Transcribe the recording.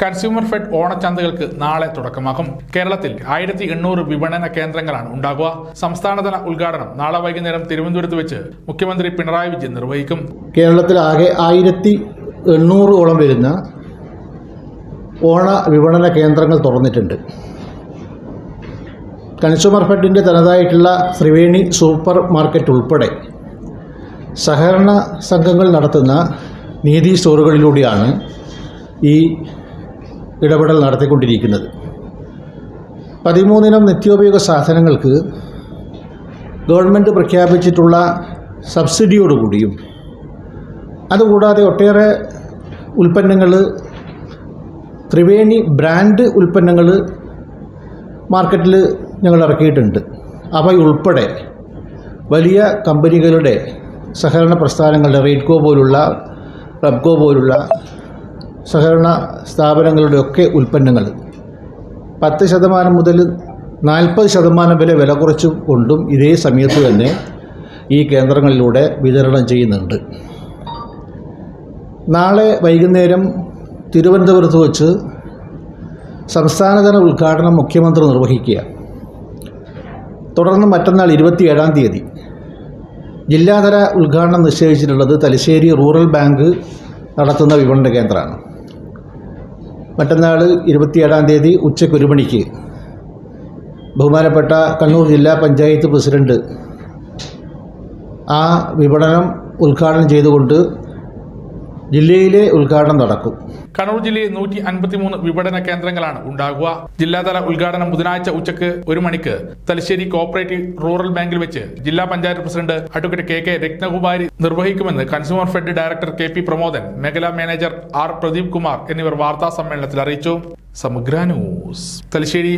Consumer fed ഓണച്ചന്തകൾക്ക് നാളെ തുടക്കമാകും. കേരളത്തിൽ ആയിരത്തി എണ്ണൂറ് വിപണന കേന്ദ്രങ്ങളാണ് ഉണ്ടാകുക. സംസ്ഥാനതല ഉദ്ഘാടനം നാളെ വൈകുന്നേരം തിരുവനന്തപുരത്ത് വെച്ച് മുഖ്യമന്ത്രി പിണറായി വിജയൻ നിർവഹിക്കും. കേരളത്തിലാകെ ആയിരത്തി എണ്ണൂറോളം വരുന്ന ഓണ വിപണന കേന്ദ്രങ്ങൾ തുറന്നിട്ടുണ്ട്. കൺസ്യൂമർ ഫെഡിന്റെ തനതായിട്ടുള്ള ത്രിവേണി സൂപ്പർ മാർക്കറ്റ് ഉൾപ്പെടെ സഹകരണ സംഘങ്ങൾ നടത്തുന്ന നീതി സ്റ്റോറുകളിലൂടെയാണ് ഈ ഇടപെടൽ നടത്തിക്കൊണ്ടിരിക്കുന്നത്. പതിമൂന്നിനം നിത്യോപയോഗ സാധനങ്ങൾക്ക് ഗവൺമെന്റ് പ്രഖ്യാപിച്ചിട്ടുള്ള സബ്സിഡിയോടുകൂടിയും അതുകൂടാതെ ഒട്ടേറെ ഉൽപ്പന്നങ്ങൾ ത്രിവേണി ബ്രാൻഡ് ഉൽപ്പന്നങ്ങൾ മാർക്കറ്റിൽ ഞങ്ങൾ ഇറക്കിയിട്ടുണ്ട്. അവയുൾപ്പെടെ വലിയ കമ്പനികളുടെ സഹകരണ പ്രസ്ഥാനങ്ങളുടെ റെയ്ഡ്കോ പോലുള്ള റബ്കോ പോലുള്ള സഹകരണ സ്ഥാപനങ്ങളുടെയൊക്കെ ഉൽപ്പന്നങ്ങൾ പത്ത് ശതമാനം മുതൽ നാൽപ്പത് ശതമാനം വരെ വില കുറച്ചു കൊണ്ടും ഇതേ സമയത്ത് തന്നെ ഈ കേന്ദ്രങ്ങളിലൂടെ വിതരണം ചെയ്യുന്നുണ്ട്. നാളെ വൈകുന്നേരം തിരുവനന്തപുരത്ത് വച്ച് സംസ്ഥാനതല ഉദ്ഘാടനം മുഖ്യമന്ത്രി നിർവഹിക്കുക. തുടർന്ന് മറ്റന്നാൾ ഇരുപത്തിയേഴാം തീയതി ജില്ലാതല ഉദ്ഘാടനം നിശ്ചയിച്ചിട്ടുള്ളത് തലശ്ശേരി റൂറൽ ബാങ്ക് നടത്തുന്ന വിപണന കേന്ദ്രമാണ്. മറ്റന്നാൾ ഇരുപത്തിയേഴാം തീയതി ഉച്ചയ്ക്ക് ഒരു മണിക്ക്. ബഹുമാനപ്പെട്ട കണ്ണൂർ ജില്ലാ പഞ്ചായത്ത് പ്രസിഡന്റ് ആ വിപണനം ഉദ്ഘാടനം ചെയ്തുകൊണ്ട് ജില്ലയിലെ ഉദ്ഘാടനം നടക്കും. കണ്ണൂർ ജില്ലയിൽ നൂറ്റി അൻപത്തിമൂന്ന് വിപണന കേന്ദ്രങ്ങളാണ് ഉണ്ടാകുക. ജില്ലാതല ഉദ്ഘാടനം ബുധനാഴ്ച ഉച്ചയ്ക്ക് ഒരു മണിക്ക്. തലശ്ശേരി കോഓപ്പറേറ്റീവ് റൂറൽ ബാങ്കിൽ വെച്ച് ജില്ലാ panchayat president advocate K K Ratnakumari നിർവഹിക്കുമെന്ന് consumer fed director K P Pramodan മേഖലാ മാനേജർ ആർ പ്രദീപ് കുമാർ എന്നിവർ വാർത്താ സമ്മേളനത്തിൽ അറിയിച്ചു. സമഗ്ര ന്യൂസ്. തലശ്ശേരി